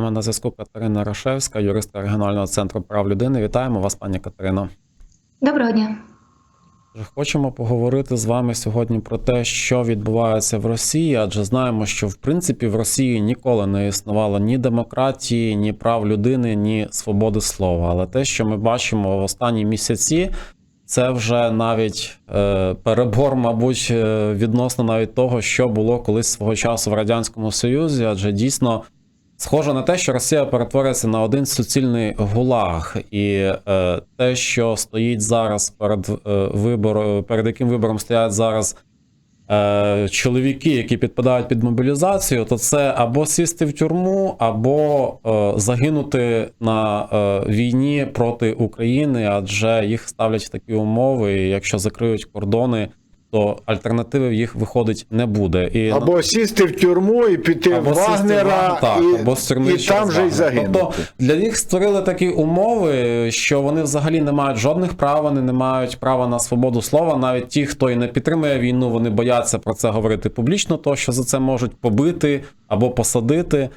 нами на зв'язку Катерина Рашевська, юристка регіонального центру прав людини. Вітаємо вас, пані Катерино. Доброго дня. Хочемо поговорити з вами сьогодні про те, що відбувається в Росії, адже знаємо, що в принципі в Росії ніколи не існувало ні демократії, ні прав людини, ні свободи слова. Але те, що ми бачимо в останні місяці, це вже навіть е, перебор, мабуть, е, відносно навіть того, що було колись свого часу в радянському Союзі, адже дійсно. Схоже на те, що Росія перетворюється на один суцільний гулаг, і е, те, що стоїть зараз перед е, вибором, перед яким вибором стоять зараз е, чоловіки, які підпадають під мобілізацію, то це або сісти в тюрму, або е, загинути на е, війні проти України, адже їх ставлять в такі умови. І якщо закриють кордони, то альтернативи в їх виходить не буде. І Або сісти в тюрму і піти або в Вагнера, Вагнер, так, і, або з і там же й загинути. Тобто для них створили такі умови, що вони взагалі не мають жодних прав, вони не мають права на свободу слова. Навіть ті, хто і не підтримує війну, вони бояться про це говорити публічно, то що за це можуть побити або посадити.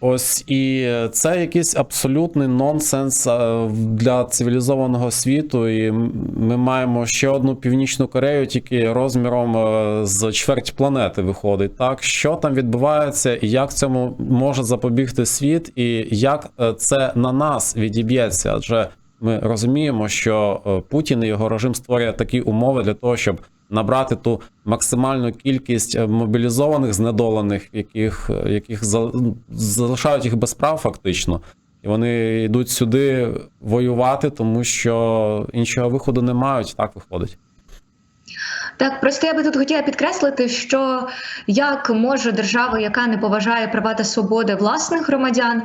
Ось і це якийсь абсолютний нонсенс е, для цивілізованого світу. І ми маємо ще одну північну Корею, тільки розміром е, з чверть планети виходить. Так, що там відбувається, і як цьому може запобігти світ, і як е, це на нас відіб'ється? Адже ми розуміємо, що Путін і його режим створює такі умови для того, щоб набрати ту максимальну кількість е, мобілізованих, знедолених, яких, е, яких за- залишають їх без прав, фактично. І вони йдуть сюди воювати, тому що іншого виходу не мають. Так виходить. Так, просто я би тут хотіла підкреслити, що як може держава, яка не поважає права та свободи власних громадян,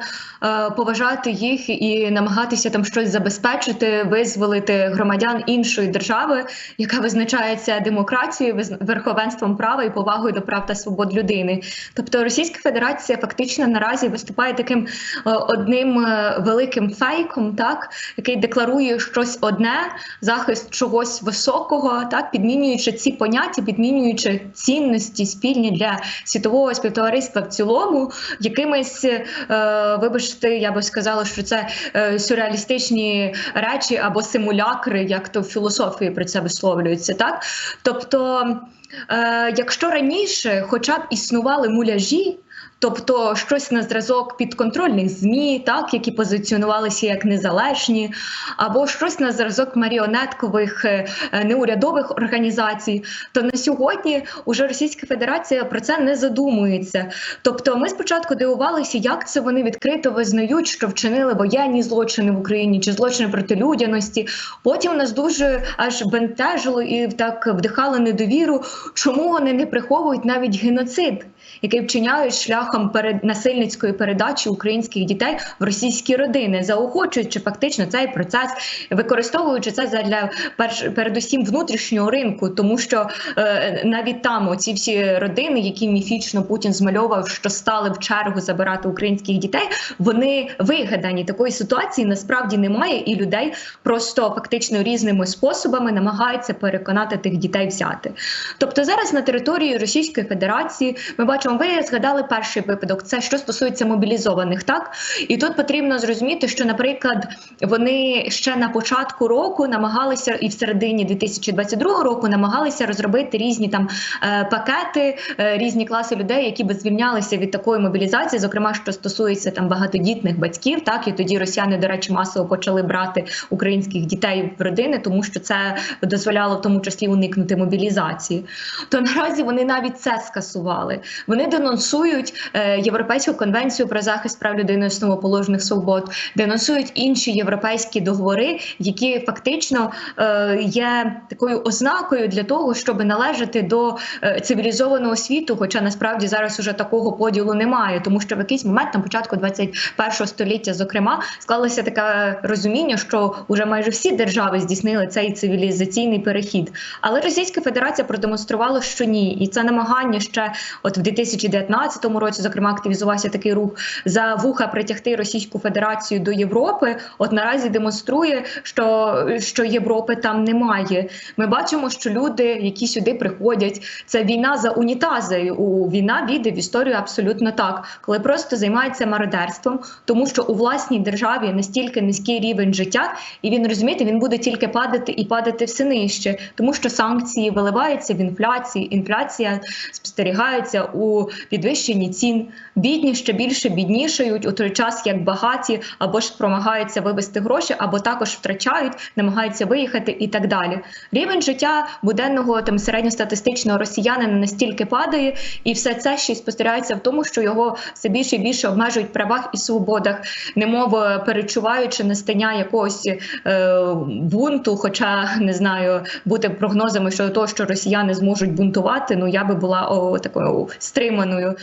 поважати їх і намагатися там щось забезпечити, визволити громадян іншої держави, яка визначається демократією, верховенством права і повагою до прав та свобод людини. Тобто Російська Федерація фактично наразі виступає таким е, одним е, великим фейком, так який декларує щось одне, захист чогось високого, так підмінюючи ці поняття, підмінюючи цінності спільні для світового співтовариства в цілому, якимись, е, вибачте, я би сказала, що це е, сюрреалістичні речі або симулякри, як то в філософії про це висловлюється, так тобто. Е, якщо раніше, хоча б існували муляжі, тобто щось на зразок підконтрольних змі, так які позиціонувалися як незалежні, або щось на зразок маріонеткових е, е, неурядових організацій, то на сьогодні уже Російська Федерація про це не задумується. Тобто, ми спочатку дивувалися, як це вони відкрито визнають, що вчинили воєнні злочини в Україні чи злочини проти людяності. Потім нас дуже аж бентежило і так вдихало недовіру, чому вони не приховують навіть геноцид, який вчиняють шляхом перед насильницької передачі українських дітей в російські родини, заохочуючи фактично цей процес, використовуючи це для перш передусім внутрішнього ринку, тому що е, навіть там оці всі родини, які міфічно Путін змальовував, що стали в чергу забирати українських дітей, вони вигадані. Такої ситуації насправді немає, і людей просто фактично різними способами намагаються переконати тих дітей взяти. Тобто зараз на території Російської Федерації ми бачимо, ви згадали перший випадок. Це що стосується мобілізованих, так і тут потрібно зрозуміти, що, наприклад, вони ще на початку року намагалися, і в середині 2022 року намагалися розробити різні там е, пакети, е, різні класи людей, які би звільнялися від такої мобілізації, зокрема, що стосується там багатодітних батьків. Так і тоді росіяни, до речі, масово почали брати українських дітей в родини, тому що це дозволяло в тому числі уникнути мобілізації. То наразі вони навіть це скасували. Вони денонсують е, Європейську конвенцію про захист прав людини основоположних свобод, денонсують інші європейські договори, які фактично е, є такою ознакою для того, щоб належати до е, цивілізованого світу. Хоча насправді зараз уже такого поділу немає, тому що в якийсь момент на початку 21 століття, зокрема, склалося таке розуміння, що вже майже всі держави здійснили цей цивілізаційний перехід. Але Російська Федерація продемонструвала, що ні, і це намагання ще от в 2019 2014 році, зокрема, активізувався такий рух за вуха притягти Російську Федерацію до Європи. От наразі демонструє, що, що Європи там немає. Ми бачимо, що люди, які сюди приходять, це війна за унітази. У війна війде в історію абсолютно так, коли просто займається мародерством, тому що у власній державі настільки низький рівень життя, і він розумієте, він буде тільки падати і падати все нижче, тому що санкції виливаються в інфляції. Інфляція спостерігається у підвищенні цін. Бідні ще більше біднішають у той час, як багаті або ж промагаються вивести гроші, або також втрачають, намагаються виїхати і так далі. Рівень життя буденного там середньостатистичного росіянина настільки падає, і все це ще спостерігається в тому, що його все більше і більше обмежують в правах і свободах, немов е, перечуваючи настання якогось е, бунту. Хоча не знаю, бути прогнозами щодо того, що росіяни зможуть бунтувати. Ну я би була о, такою стриманою. отриманою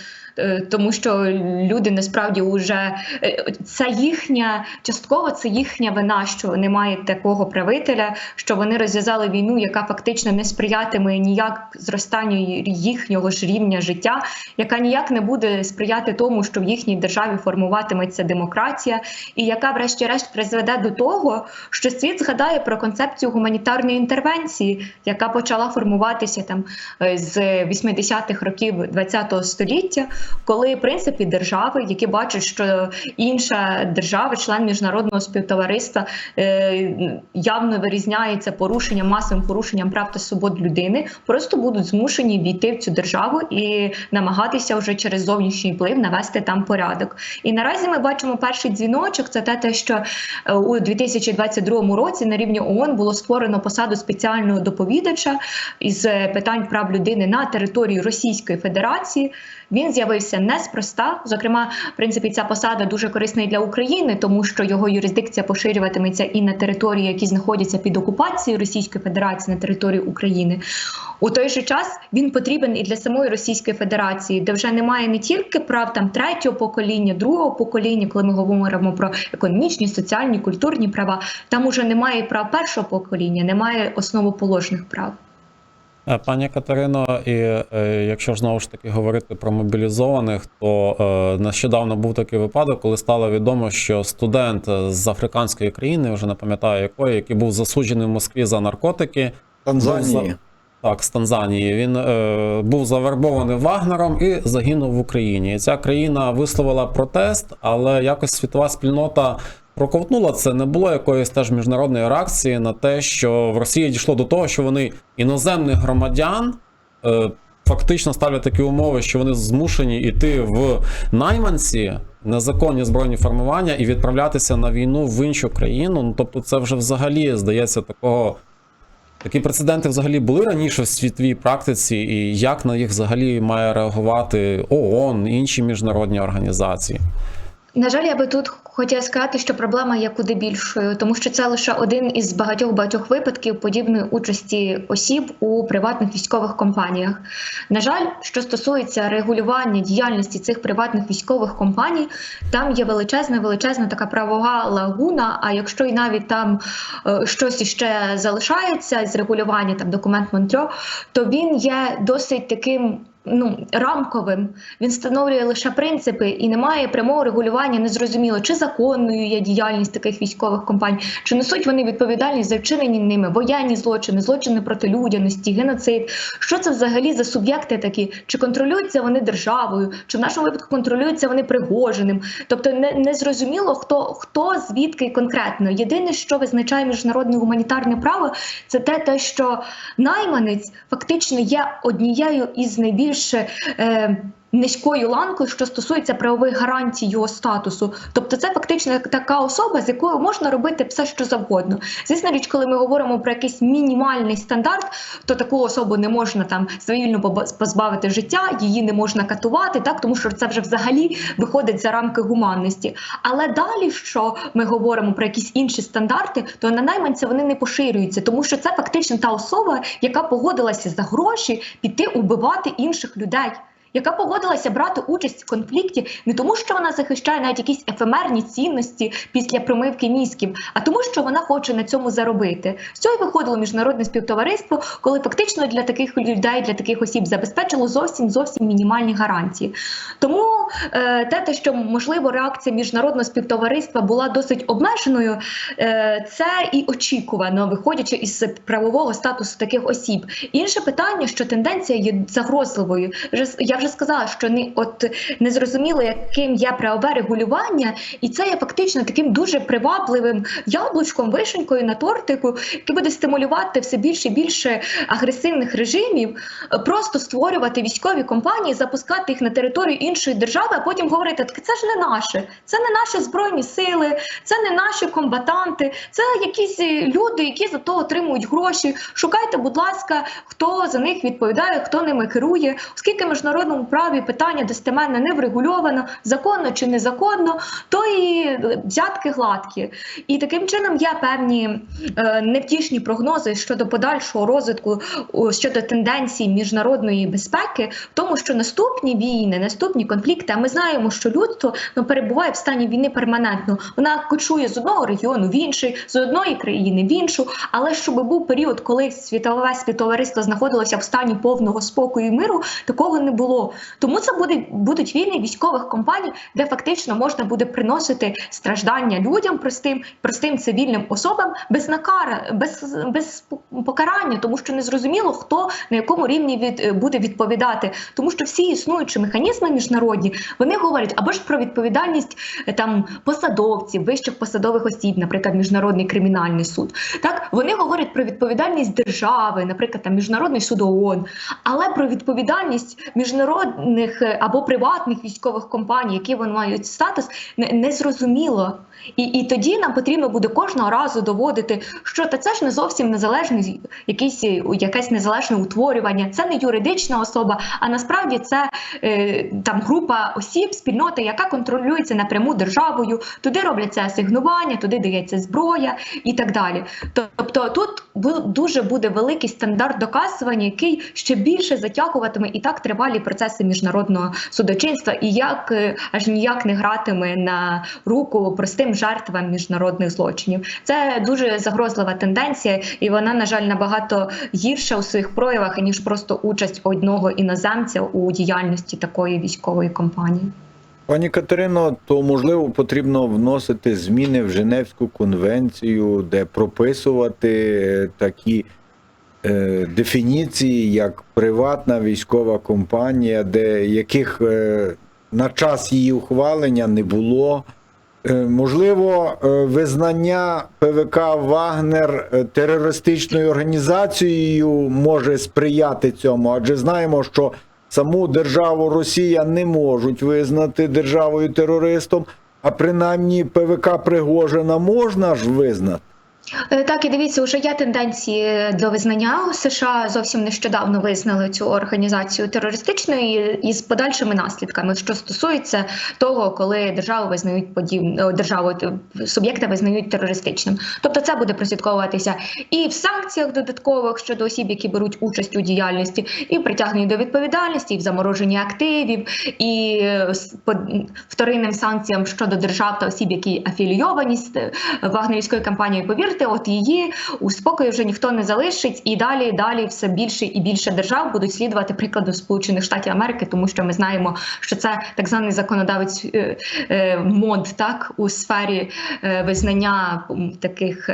Тому що люди насправді вже е, це їхня частково це їхня вина, що немає такого правителя, що вони розв'язали війну, яка фактично не сприятиме ніяк зростанню їхнього ж рівня життя, яка ніяк не буде сприяти тому, що в їхній державі формуватиметься демократія, і яка, врешті-решт, призведе до того, що світ згадає про концепцію гуманітарної інтервенції, яка почала формуватися там е, з 80-х років ХХ століття коли в принципі держави, які бачать, що інша держава, член міжнародного співтовариства, е, явно вирізняється порушенням масовим порушенням прав та свобод людини, просто будуть змушені війти в цю державу і намагатися вже через зовнішній вплив навести там порядок. І наразі ми бачимо перший дзвіночок. Це те, те, що е, у 2022 році на рівні ООН було створено посаду спеціального доповідача із е, питань прав людини на території Російської Федерації. Він з'явився неспроста. Зокрема, в принципі, ця посада дуже корисна і для України, тому що його юрисдикція поширюватиметься і на території, які знаходяться під окупацією Російської Федерації на території України. У той же час він потрібен і для самої Російської Федерації, де вже немає не тільки прав там третього покоління, другого покоління, коли ми говоримо про економічні, соціальні, культурні права. Там уже немає прав першого покоління, немає основоположних прав. Е, Пані Катерино, і е, якщо ж знову ж таки говорити про мобілізованих, то е, нещодавно був такий випадок, коли стало відомо, що студент з африканської країни, вже не пам'ятаю якої, який був засуджений в Москві за наркотики. Танзанії. Так, з Танзанії. Він е, був завербований Вагнером і загинув в Україні. Ця країна висловила протест, але якось світова спільнота проковтнула це. Не було якоїсь теж міжнародної реакції на те, що в Росії дійшло до того, що вони іноземних громадян. Е, Фактично ставлять такі умови, що вони змушені йти в найманці, незаконні збройні формування і відправлятися на війну в іншу країну. Ну тобто, це вже взагалі здається такого Такі прецеденти взагалі були раніше в світовій практиці, і як на їх взагалі має реагувати ООН, інші міжнародні організації? На жаль, я би тут хотіла сказати, що проблема є куди більшою, тому що це лише один із багатьох багатьох випадків подібної участі осіб у приватних військових компаніях. На жаль, що стосується регулювання діяльності цих приватних військових компаній, там є величезна, величезна така правова лагуна. А якщо і навіть там е, щось іще залишається з регулювання, там документ Монтрьо, то він є досить таким ну рамковим. Він встановлює лише принципи і немає прямого регулювання. Незрозуміло, чи законною є діяльність таких військових компаній, чи несуть вони відповідальність за вчинені ними воєнні злочини, злочини проти людяності, геноцид. Що це взагалі за суб'єкти такі? Чи контролюються вони державою, чи в нашому випадку контролюються вони Пригожиним? Тобто не, не зрозуміло, хто хто звідки конкретно. Єдине, що визначає міжнародне гуманітарне право, це те, те, що найманець фактично є однією із найбільш е, низькою ланкою, що стосується правових гарантій його статусу. Тобто, це фактично така особа, з якою можна робити все, що завгодно. Звісно, річ, коли ми говоримо про якийсь мінімальний стандарт, то таку особу не можна там свавільно позбавити життя, її не можна катувати, так тому що це вже взагалі виходить за рамки гуманності. Але далі, що ми говоримо про якісь інші стандарти, то на найманця вони не поширюються, тому що це фактично та особа, яка погодилася за гроші піти убивати інших людей. Яка погодилася брати участь в конфлікті не тому, що вона захищає навіть якісь ефемерні цінності після промивки мізків, а тому, що вона хоче на цьому заробити. З цього виходило міжнародне співтовариство, коли фактично для таких людей, для таких осіб забезпечило зовсім зовсім мінімальні гарантії. Тому е, те, те, що можливо реакція міжнародного співтовариства була досить обмеженою, е, це і очікувано, виходячи із правового статусу таких осіб. Інше питання, що тенденція є загрозливою. Я вже сказала, що не от не зрозуміло, яким є правове регулювання, і це є фактично таким дуже привабливим яблучком, вишенькою на тортику, який буде стимулювати все більше і більше агресивних режимів, просто створювати військові компанії, запускати їх на територію іншої держави, а потім говорити, так це ж не наше, це не наші збройні сили, це не наші комбатанти, це якісь люди, які за то отримують гроші. Шукайте, будь ласка, хто за них відповідає, хто ними керує, оскільки в міжнародному праві питання достеменно не врегульовано, законно чи незаконно, то і взятки гладкі. І таким чином є певні е, невтішні прогнози щодо подальшого розвитку щодо тенденцій міжнародної безпеки, в тому, що наступні війни, наступні конфлікти, а ми знаємо, що людство ну, перебуває в стані війни перманентно. Вона кочує з одного регіону в інший, з одної країни в іншу. Але щоб був період, коли світове співтовариство знаходилося в стані повного спокою і миру, такого не було. Тому це буде будуть війни військових компаній, де фактично можна буде приносити страждання людям, простим, простим цивільним особам без накара, без, без покарання, тому що не зрозуміло, хто на якому рівні від буде відповідати, тому що всі існуючі механізми міжнародні вони говорять або ж про відповідальність е, там посадовців, вищих посадових осіб, наприклад, міжнародний кримінальний суд. Так? Вони говорять про відповідальність держави, наприклад, там міжнародний суд ООН, але про відповідальність міжнародних е, або приватних військових компаній, які вони мають статус, не, не зрозуміло. І, і тоді нам потрібно буде кожного разу доводити, що та це ж не зовсім незалежний якийсь е, якесь незалежне утворювання, це не юридична особа, а насправді це е, там група осіб, спільноти, яка контролюється напряму державою. Туди робляться асигнування, туди дається зброя і так далі. Тобто тут дуже буде великий стандарт доказування, який ще більше затягуватиме і так тривалі процеси міжнародного судочинства, і як е, аж ніяк не гратиме на руку простим жертвам міжнародних злочинів. Це дуже загрозлива тенденція, і вона, на жаль, набагато гірша у своїх проявах ніж просто участь одного іноземця у діяльності такої військової компанії. Пані Катерино, то можливо потрібно вносити зміни в Женевську конвенцію, де прописувати е, такі дефініції, як приватна військова компанія, де яких е, на час її ухвалення не було. Е, Можливо, е, визнання ПВК Вагнер е, терористичною організацією може сприяти цьому, адже знаємо, що саму державу Росія не можуть визнати державою терористом, а принаймні ПВК Пригожина можна ж визнати. Е, Так, і дивіться, вже є тенденції до визнання. США зовсім нещодавно визнали цю організацію терористичною і з подальшими наслідками, що стосується того, коли державу визнають подіб... державу суб'єкта визнають терористичним. Тобто це буде прослідковуватися і в санкціях додаткових щодо осіб, які беруть участь у діяльності, і притягненні до відповідальності, і в замороженні активів, і е, вторинним санкціям щодо держав та осіб, які афілійовані з е, вагнерівською кампанією. Повірте, от її у спокої вже ніхто не залишить, і далі далі все більше і більше держав будуть слідувати прикладу Сполучених Штатів Америки, тому що ми знаємо, що це так званий законодавець е, е, мод, так у сфері е, визнання таких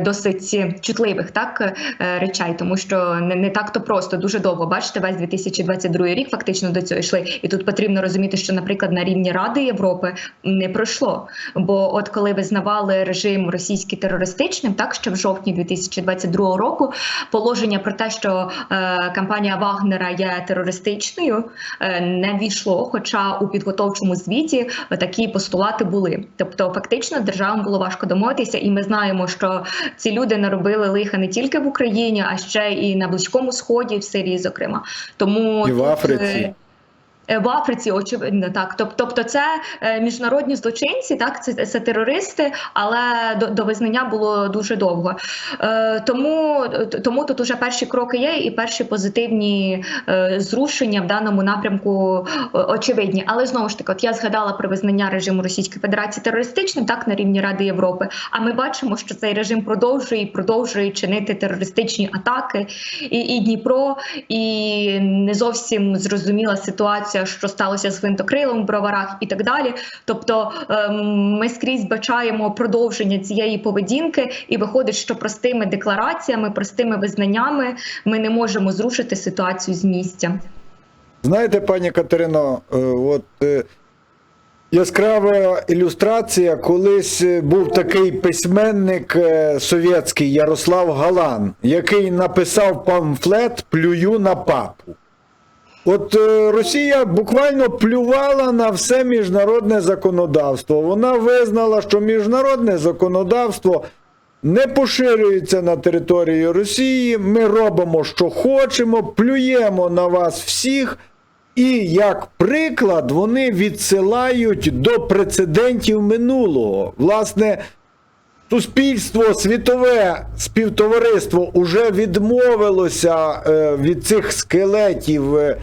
досить чутливих так речей, тому що не, не так то просто дуже довго. Бачите, весь 2022 рік фактично до цього йшли. І тут потрібно розуміти, що, наприклад, на рівні Ради Європи не пройшло. Бо от коли визнавали режим російський терористичним, так ще в жовтні 2022 року, положення про те, що е, кампанія Вагнера є терористичною, е, не війшло. Хоча у підготовчому звіті такі постулати були. Тобто, фактично, державам було важко домовитися, і ми знаємо, що ці люди наробили лиха не тільки в Україні, а ще і на близькому сході, в Сирії, зокрема. Тому І в Африці. Е, В Африці, очевидно, так. Тобто, це е, міжнародні злочинці, так, це, це терористи, але до, до визнання було дуже довго. Е, Тому, тому тут уже перші кроки є, і перші позитивні зрушення в даному напрямку очевидні. Але знову ж таки, от я згадала про визнання режиму Російської Федерації терористичним, так на рівні Ради Європи. А ми бачимо, що цей режим продовжує і продовжує чинити терористичні атаки, і, і Дніпро, і не зовсім зрозуміла ситуація, що сталося з гвинтокрилом в броварах і так далі. Тобто ем, ми скрізь бачаємо продовження цієї поведінки, і виходить, що простими деклараціями, простими визнаннями ми не можемо зрушити ситуацію з місця. Знаєте, пані Катерино, е, от е, яскрава ілюстрація, колись е, був такий письменник совєтський Ярослав Галан, який написав памфлет Плюю на папу. От е, Росія буквально плювала на все міжнародне законодавство. Вона визнала, що міжнародне законодавство не поширюється на території Росії. Ми робимо, що хочемо, плюємо на вас всіх. І як приклад, вони відсилають до прецедентів минулого. Власне, суспільство, світове співтовариство уже відмовилося е, від цих скелетів е,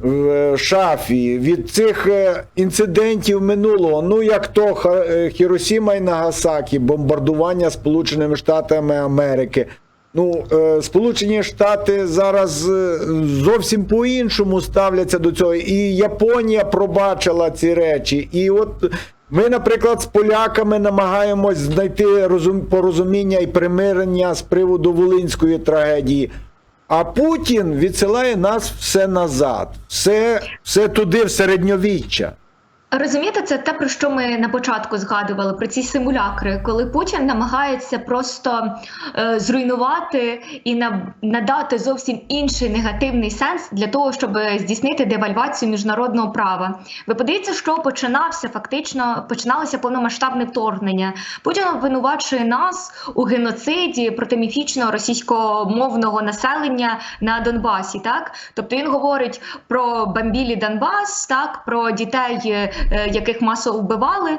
в е, шафі, від цих інцидентів минулого. Ну, як то Хіросіма і Нагасакі, бомбардування Сполученими Штатами Америки. Ну, е, Сполучені Штати зараз е, зовсім по-іншому ставляться до цього. І Японія пробачила ці речі. І от ми, наприклад, з поляками намагаємось знайти розум, порозуміння і примирення з приводу Волинської трагедії. А Путін відсилає нас все назад, все, все туди, в середньовіччя. Розумієте, це те, про що ми на початку згадували про ці симулякри, коли Путін намагається просто е, зруйнувати і на, надати зовсім інший негативний сенс для того, щоб здійснити девальвацію міжнародного права. Ви подивіться, що починався фактично починалося повномасштабне вторгнення. Путін обвинувачує нас у геноциді проти міфічного російськомовного населення на Донбасі. Так, тобто він говорить про бамбілі Донбас, так про дітей, е, яких масово вбивали.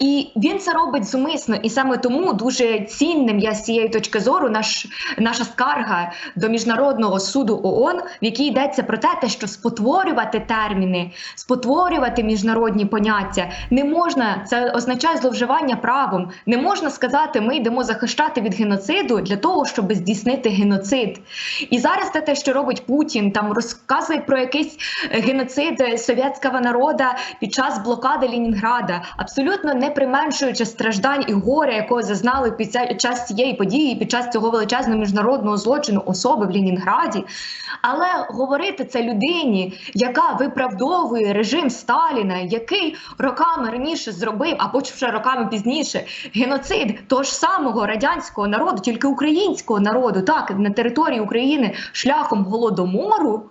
І він це робить зумисно, і саме тому дуже цінним я з цієї точки зору наш наша скарга до міжнародного суду ООН, в якій йдеться про те, те, що спотворювати терміни, спотворювати міжнародні поняття не можна. Це означає зловживання правом. Не можна сказати, ми йдемо захищати від геноциду для того, щоб здійснити геноцид. І зараз те, те, що робить Путін, там розказує про якийсь е, геноцид совєтського народу під час блокади Ленінграда, абсолютно не применшуючи страждань і горя, якого зазнали під час цієї події, під час цього величезного міжнародного злочину особи в Ленінграді. Але говорити це людині, яка виправдовує режим Сталіна, який роками раніше зробив, а потім вже роками пізніше, геноцид того ж самого радянського народу, тільки українського народу, так на території України шляхом голодомору.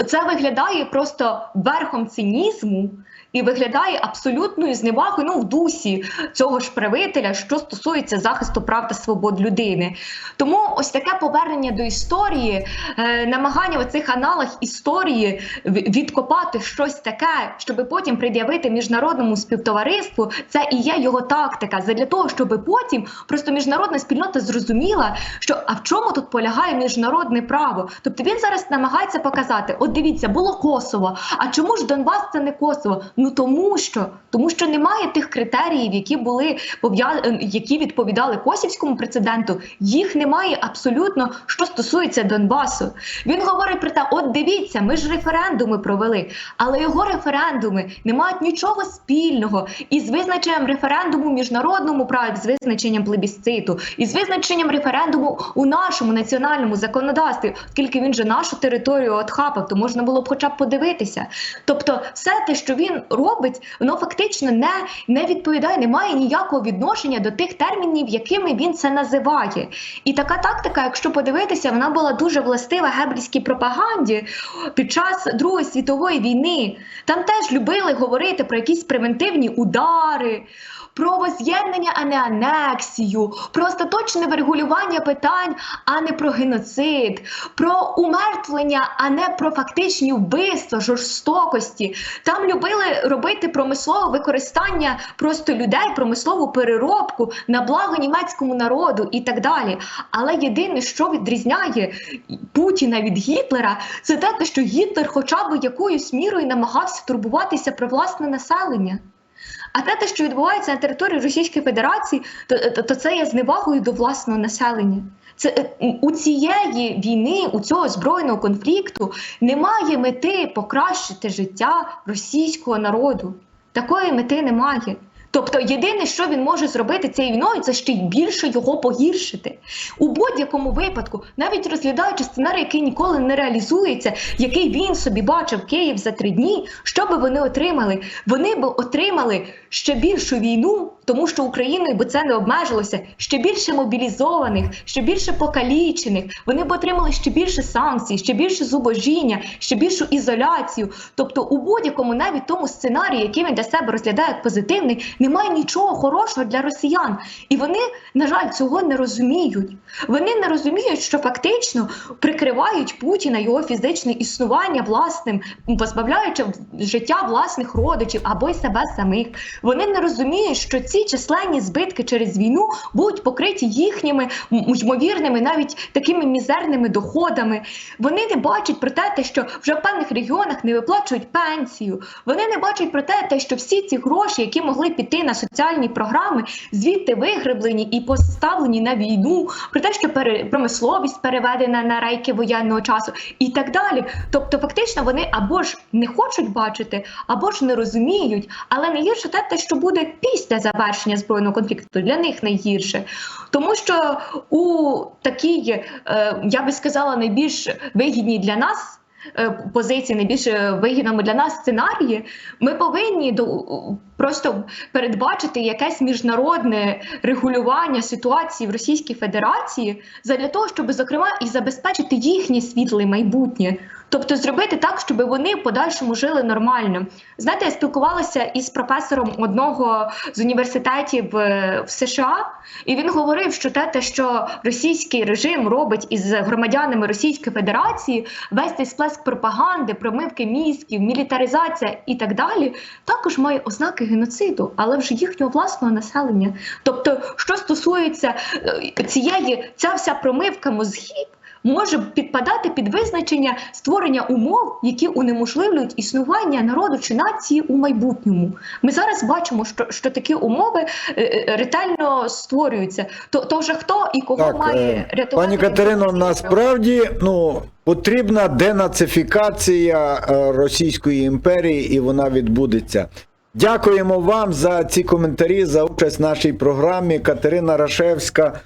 Е, Це виглядає просто верхом цинізму і виглядає абсолютною зневагою ну, в дусі цього ж правителя, що стосується захисту прав та свобод людини. Тому ось таке повернення до історії, е, намагання в цих аналах історії відкопати щось таке, щоб потім пред'явити міжнародному співтовариству, це і є його тактика. Задля того, щоб потім просто міжнародна спільнота зрозуміла, що а в чому тут полягає міжнародне право. Тобто він зараз намагається показати: от дивіться, було Косово. А чому ж Донбас це не Косово? Ну тому що тому що немає тих критеріїв, які були е, які відповідали косівському прецеденту. Їх немає абсолютно, що стосується Донбасу. Він говорить про те: от дивіться, ми ж референдуми провели, але його референдуми не мають нічого спільного із визначенням референдуму в міжнародному праві, з визначенням плебісциту, і з визначенням референдуму у нашому національному законодавстві, оскільки він же нашу територію отхапав, то можна було б хоча б подивитися. Тобто, все те, що він робить, воно фактично не, не відповідає, не має ніякого відношення до тих термінів, якими він це називає. І така тактика, якщо подивитися, вона була дуже властива геблівській пропаганді під час Другої світової війни. Там теж любили говорити про якісь превентивні удари. Про воз'єднання, а не анексію, про остаточне врегулювання питань, а не про геноцид, про умертвлення, а не про фактичні вбивства, жорстокості. Там любили робити промислове використання просто людей, промислову переробку на благо німецькому народу і так далі. Але єдине, що відрізняє Путіна від Гітлера, це те, що Гітлер, хоча б якоюсь мірою намагався турбуватися про власне населення. А те, те, що відбувається на території Російської Федерації, то, то, то це є зневагою до власного населення. Це е, у цієї війни, у цього збройного конфлікту немає мети покращити життя російського народу. Такої мети немає. Тобто, єдине, що він може зробити цією війною, це ще й більше його погіршити. У будь-якому випадку, навіть розглядаючи сценарій, який ніколи не реалізується, який він собі бачив Київ за три дні, що би вони отримали? Вони би отримали ще більшу війну, тому що Україною би це не обмежилося, ще більше мобілізованих, ще більше покалічених. Вони б отримали ще більше санкцій, ще більше зубожіння, ще більшу ізоляцію. Тобто, у будь-якому навіть тому сценарії, який він для себе розглядає як позитивний, немає нічого хорошого для росіян. І вони, на жаль, цього не розуміють. Вони не розуміють, що фактично прикривають Путіна його фізичне існування власним, позбавляючи життя власних родичів або й себе самих. Вони не розуміють, що ці численні збитки через війну будуть покриті їхніми ймовірними, навіть такими мізерними доходами. Вони не бачать про те, що вже в певних регіонах не виплачують пенсію. Вони не бачать про те, що всі ці гроші, які могли піти на соціальні програми, звідти виграблені і поставлені на війну, про те, що промисловість переведена на рейки воєнного часу, і так далі. Тобто, фактично, вони або ж не хочуть бачити, або ж не розуміють, але найгірше те, те, що буде після завершення збройного конфлікту, для них найгірше. Тому що у такій, е, я би сказала, найбільш вигідній для нас. Е, Позиції найбільш вигідними для нас сценарії, ми повинні просто передбачити якесь міжнародне регулювання ситуації в Російській Федерації задля того, щоб зокрема і забезпечити їхнє світле майбутнє, тобто зробити так, щоб вони в подальшому жили нормально. Знаєте, я спілкувалася із професором одного з університетів е, в США, і він говорив, що те, те, що російський режим робить із громадянами Російської Федерації, весь цей сплеск пропаганди, промивки мізків, мілітаризація і так далі, також має ознаки геноциду, але вже їхнього власного населення. Тобто, що стосується е, цієї, ця вся промивка мозгів. Може підпадати під визначення створення умов, які унеможливлюють існування народу чи нації у майбутньому. Ми зараз бачимо, що, що такі умови е, е, ретельно створюються. То, то вже хто і кого Так, має е, рятувати? пані Катерино, насправді ну, потрібна денацифікація Російської імперії, і вона відбудеться. Дякуємо вам за ці коментарі, за участь в нашій програмі. Катерина Рашевська,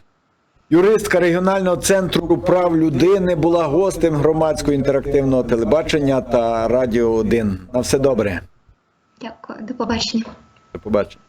юристка регіонального центру прав людини, була гостем громадського інтерактивного телебачення та Радіо 1. На все добре. Дякую, до побачення. До побачення.